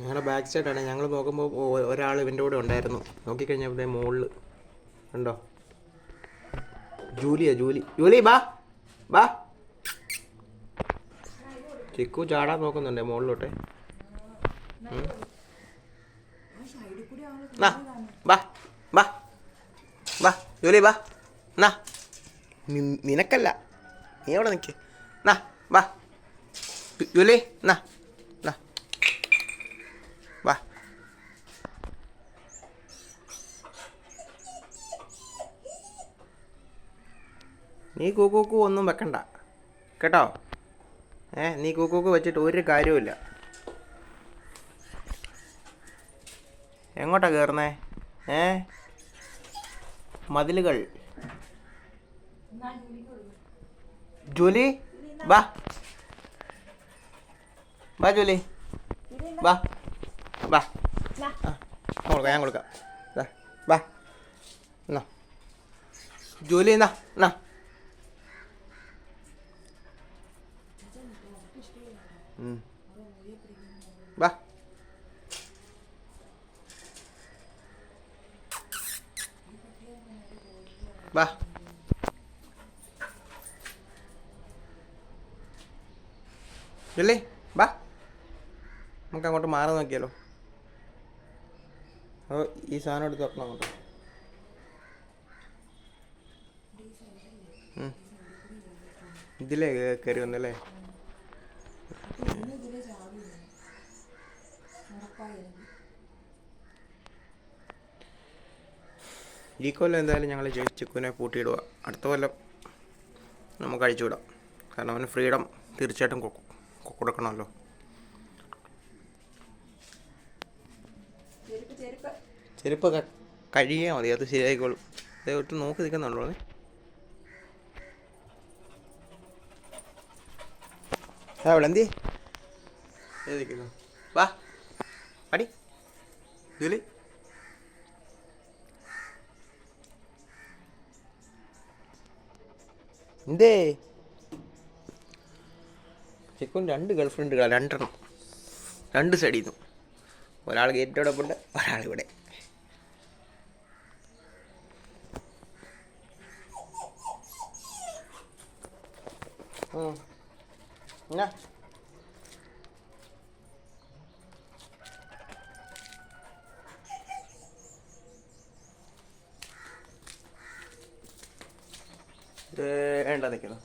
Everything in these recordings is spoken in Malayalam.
ഞങ്ങളുടെ ബാക്ക് സൈഡാണ് ഞങ്ങൾ നോക്കുമ്പോൾ ഒരാൾ ഇവന്റെ കൂടെ ഉണ്ടായിരുന്നു. നോക്കിക്കഴിഞ്ഞാൽ ഇവിടെ മുകളിൽ ഉണ്ടോ ജൂലിയാ ജൂലി. ജൂലി ബാ. ബാ. ചിക്കു ചാടാൻ നോക്കുന്നുണ്ടേ മുകളിലോട്ടെ ബാ ബാ ബാ. ജൂലി ബാ. നാ. നിനക്കല്ല. നീ അവിടെ നിൽക്ക് നാ ബാ. ജൂലി നാ. നീ കൂക്കൂക്കു ഒന്നും വെക്കണ്ട. കേട്ടോ? ഏ നീ കൂക്കൂക്ക് വെച്ചിട്ട് ഒരു കാര്യവുമില്ല. എങ്ങോട്ടാ കയറുന്നേ ഏ? മതിലുകൾ. ജോലി വാ. വാ ജോലി. വാ വാ. ഞാൻ കൊടുക്കാം ഞാൻ കൊടുക്കാം. വാ. എന്നാ. ജോലി എന്നാ എന്നാ. Va. Va. ജൂലി ബാ നമുക്ക് അങ്ങോട്ട് മാറി നോക്കിയാലോ അപ്പോൾ ഈ സാധനം എടുത്ത് വെക്കണം അങ്ങോട്ട്. ഇതിലേ കയറി വന്നല്ലേ ഈ കൊല്ലം എന്തായാലും ഞങ്ങൾ ചിക്കുവിനെ പൂട്ടിയിടുക. അടുത്ത കൊല്ലം നമുക്ക് അഴിച്ചു വിടാം കാരണം അവന് ഫ്രീഡം തീർച്ചയായിട്ടും കൊടുക്കണമല്ലോ. ചെരുപ്പൊക്കെ കഴിയാൽ മതി. അത് ശരിയായിക്കോളും. അതേ ഒട്ട് നോക്കി നിൽക്കുന്നുണ്ടോ നീ ആ അവിടെ എന്തി വാ. അടി ജൂലി. എന്തേ? ചെക്കും രണ്ട് ഗേൾ ഫ്രണ്ടുകൾ രണ്ടെണ്ണം. രണ്ട് സൈഡിൽ നിന്നും ഒരാൾ ഗേറ്റോടൊപ്പുണ്ട് ഒരാൾ ഇവിടെ. ഉം. ഇത് വേണ്ട നിൽക്കുന്നു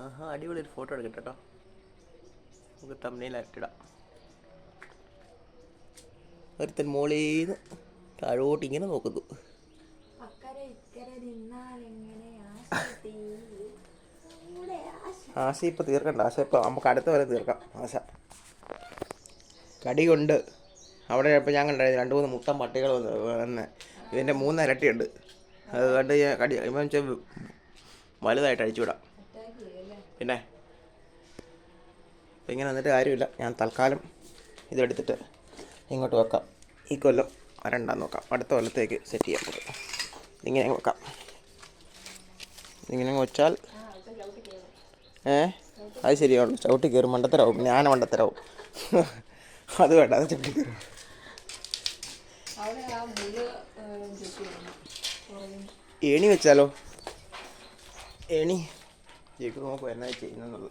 ആഹാ അടിപൊളി ഒരു ഫോട്ടോ എടുക്കട്ടെ കേട്ടോ നമുക്ക് തമ്മിലായിട്ടിടാം ഒരുത്തൻ മോളീന്ന് താഴോട്ട് ഇങ്ങനെ നോക്കുന്നു. ആശ ഇപ്പം തീർക്കണ്ട. ആശ ഇപ്പം നമുക്ക് അടുത്ത വരെ തീർക്കാം. ആശ. കടി കൊണ്ട് അവിടെ ഇപ്പം ഞാൻ കണ്ടായിരുന്നു രണ്ട് മൂന്ന് മുട്ടൻ പട്ടികൾ വന്ന് ഇതിന്റെ മൂന്ന് ഇരട്ടിയുണ്ട്. അതുകൊണ്ട് കണ്ട് ഞാൻ കടി ഇവൻ വെച്ചാൽ വലുതായിട്ട് അഴിച്ചുവിടാം പിന്നെ? ഇങ്ങനെ വന്നിട്ട് കാര്യമില്ല. ഞാൻ തൽക്കാലം ഇതെടുത്തിട്ട് ഇങ്ങോട്ട് വെക്കാം. ഈ കൊല്ലം വരണ്ടാന്ന് നോക്കാം. അടുത്ത കൊല്ലത്തേക്ക് സെറ്റ് ചെയ്യാൻ പറ്റും ഇങ്ങനെ വെക്കാം. ഇങ്ങനെ വെച്ചാൽ ഏ? അത് ശരിയാണ് ചവിട്ടി കയറും. മണ്ടത്തരാവും. ഞാൻ മണ്ടത്തരാവും. അത് വേണ്ട. അത് ചവിട്ടി കയറും. ഏണി വെച്ചാലോ? ഏണി. ജയിക്ക് നോക്കും എന്നാ ചെയ്യുന്നുള്ളത്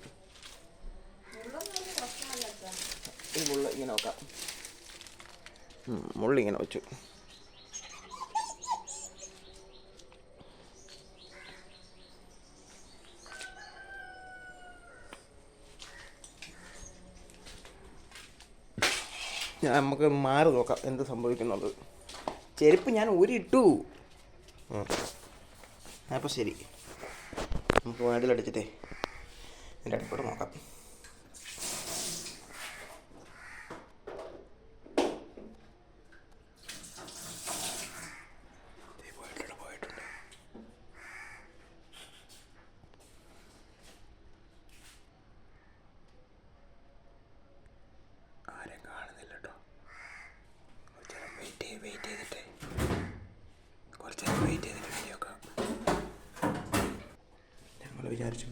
ഈ മുള്ള ഇങ്ങനെ നോക്കാം മുള്ളിങ്ങനെ വെച്ചു. നമുക്ക് മാറി നോക്കാം എന്ത് സംഭവിക്കുന്നുള്ളത് ചെരുപ്പ് ഞാൻ ഊരിയിട്ടു. അപ്പോൾ ശരി. നമുക്ക് വാതിലടിച്ചിട്ടേ. എന്റെ അടുപ്പോട്ട് നോക്കാം.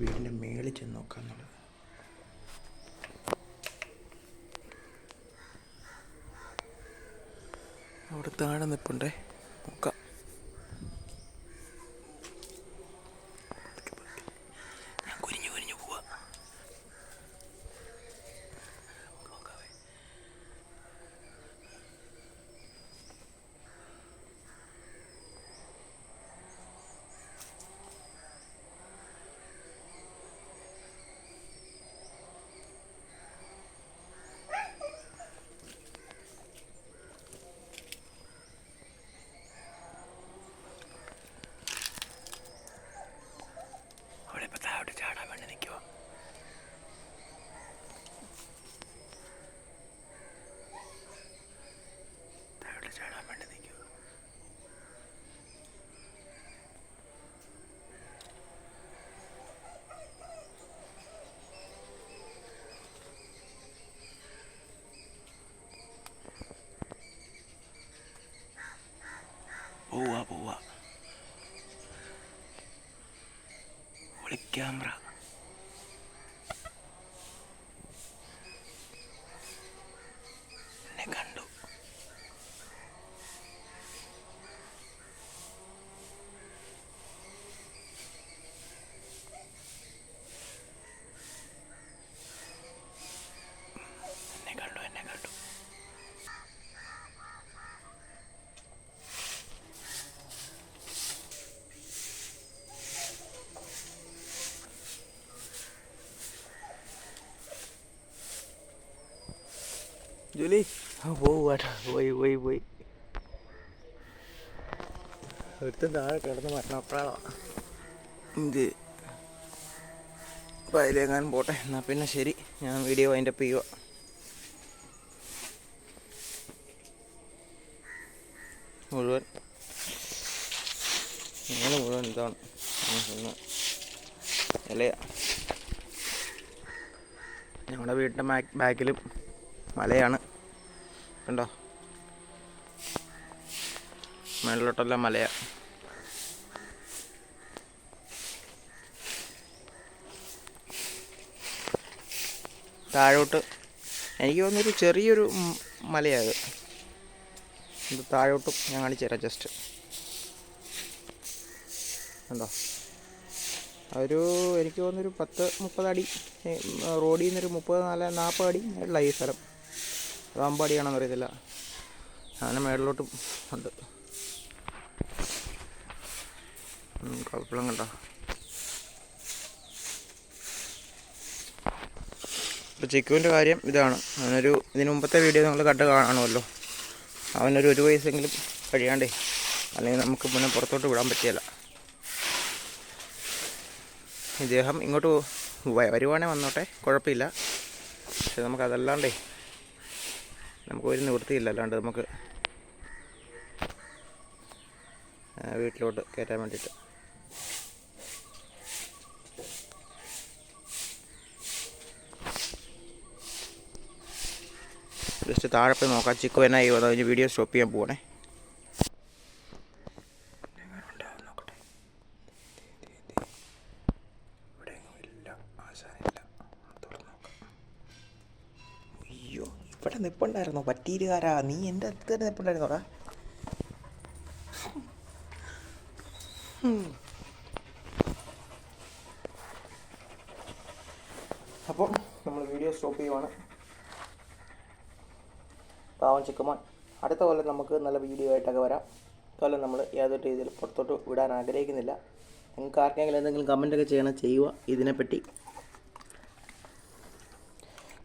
വീടിന്റെ മേളിൽ ചെന്ന് നോക്കുക എന്നുള്ളത് അവിടെ താഴെ നിൽപ്പുണ്ടേ. നോക്കാം. мрак. ജൂലി പോവാട്ടാ പോയി പോയി പോയി. ഒരുത്തും താഴെ കിടന്ന് മരണപ്രാളമാണ് ഇത്. അപ്പം അതിലെങ്ങാനും പോട്ടെ. എന്നാൽ പിന്നെ ശരി. ഞാൻ വീഡിയോ അതിന്റെ അപ്പ് ചെയ്യുക മുഴുവൻ. ഇങ്ങനെ മുഴുവൻ ഇതാണ്. ഒന്ന് ഇലയാ. ഞങ്ങളുടെ വീടിന്റെ ബാക്കിലും മലയാണ്. കണ്ടോ? മേളിലോട്ടല്ല മലയാ. താഴോട്ട് എനിക്ക് തോന്നിയൊരു ചെറിയൊരു മലയാത് ഇത് താഴോട്ടും ഞാൻ കാണിച്ചു തരാം ജസ്റ്റ് കണ്ടോ? ഒരു എനിക്ക് തോന്നുന്നൊരു പത്ത് മുപ്പത് അടി റോഡിൽ നിന്നൊരു മുപ്പത് നാല് നാൽപ്പത് അടി ഉള്ള ഈ സ്ഥലം. അത് അമ്പടിയാണെന്ന് അറിയത്തില്ല അങ്ങനെ മേളിലോട്ടും ഉണ്ട്. കുഴപ്പമില്ല കണ്ടോ ഇപ്പോൾ ചിക്കുവിന്റെ കാര്യം ഇതാണ്. അവനൊരു ഇതിനു മുമ്പത്തെ വീഡിയോ നിങ്ങൾ കണ്ട് കാണുമല്ലോ. അവനൊരു ഒരു വയസ്സെങ്കിലും കഴിയാണ്ടേ അല്ലെങ്കിൽ നമുക്ക് പിന്നെ പുറത്തോട്ട് വിടാൻ പറ്റിയല്ല. ഇദ്ദേഹം ഇങ്ങോട്ട് വരുവാണേ വന്നോട്ടെ കുഴപ്പമില്ല. പക്ഷെ നമുക്ക് അതല്ലാണ്ടേ നമുക്ക് ഒരു നിവൃത്തിയില്ല അല്ലാണ്ട് നമുക്ക് വീട്ടിലോട്ട് കയറ്റാൻ വേണ്ടിയിട്ട്. ജസ്റ്റ് താഴെ പോയി നോക്കാം. ചിക്കു എന്നായി. വന്നു വീഡിയോ സ്റ്റോപ്പ് ചെയ്യാൻ പോകണേ ഇവിടെ നിപ്പുണ്ടായിരുന്നോ? പറ്റീരുകാരാ നീ എന്റെ അടുത്ത് തന്നെ നിപ്പുണ്ടായിരുന്നോടാ അപ്പം നമ്മൾ വീഡിയോ സ്റ്റോപ്പ് ചെയ്യുവാണ്. പാവം ചിക്കുമാൻ അടുത്ത കൊല്ലം നമുക്ക് നല്ല വീഡിയോ ആയിട്ടൊക്കെ വരാം. കൊല്ലം നമ്മൾ യാതൊരു രീതിയിൽ പുറത്തോട്ട് വിടാൻ ആഗ്രഹിക്കുന്നില്ല. നിങ്ങൾക്ക് ആർക്കെങ്കിലും എന്തെങ്കിലും കമന്റൊക്കെ ചെയ്യണം ചെയ്യുക. ഇതിനെപ്പറ്റി.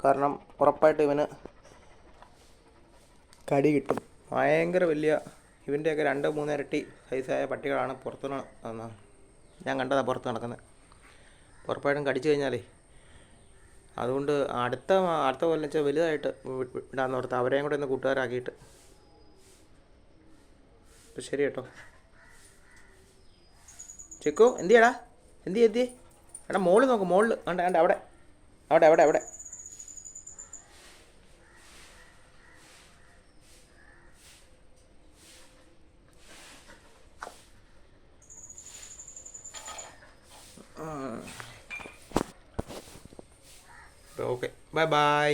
കാരണം ഉറപ്പായിട്ട് ഇവന് കടി കിട്ടും. ഭയങ്കര വലിയ ഇവന്റെയൊക്കെ രണ്ട് മൂന്നോ ഇരട്ടി സൈസായ പട്ടികളാണ് പുറത്ത് ഞാൻ കണ്ടതാണ് പുറത്ത് നടക്കുന്നത്. ഉറപ്പായിട്ടും കടിച്ചു കഴിഞ്ഞാലേ അതുകൊണ്ട് അടുത്ത അടുത്ത കൊല്ലം വെച്ചാൽ വലുതായിട്ട് ഇടാന്ന് ഓർത്ത് അവരെയും കൂടെ ഒന്ന് കൂട്ടുകാരാക്കിയിട്ട്. അപ്പം ശരി കേട്ടോ. ചിക്കു എന്തിയാടാ? എന്തി എന്തി എടാ മോൾ നോക്ക് മോൾ കണ്ട കണ്ട അവിടെ. അവിടെ അവിടെ അവിടെ. Okay bye bye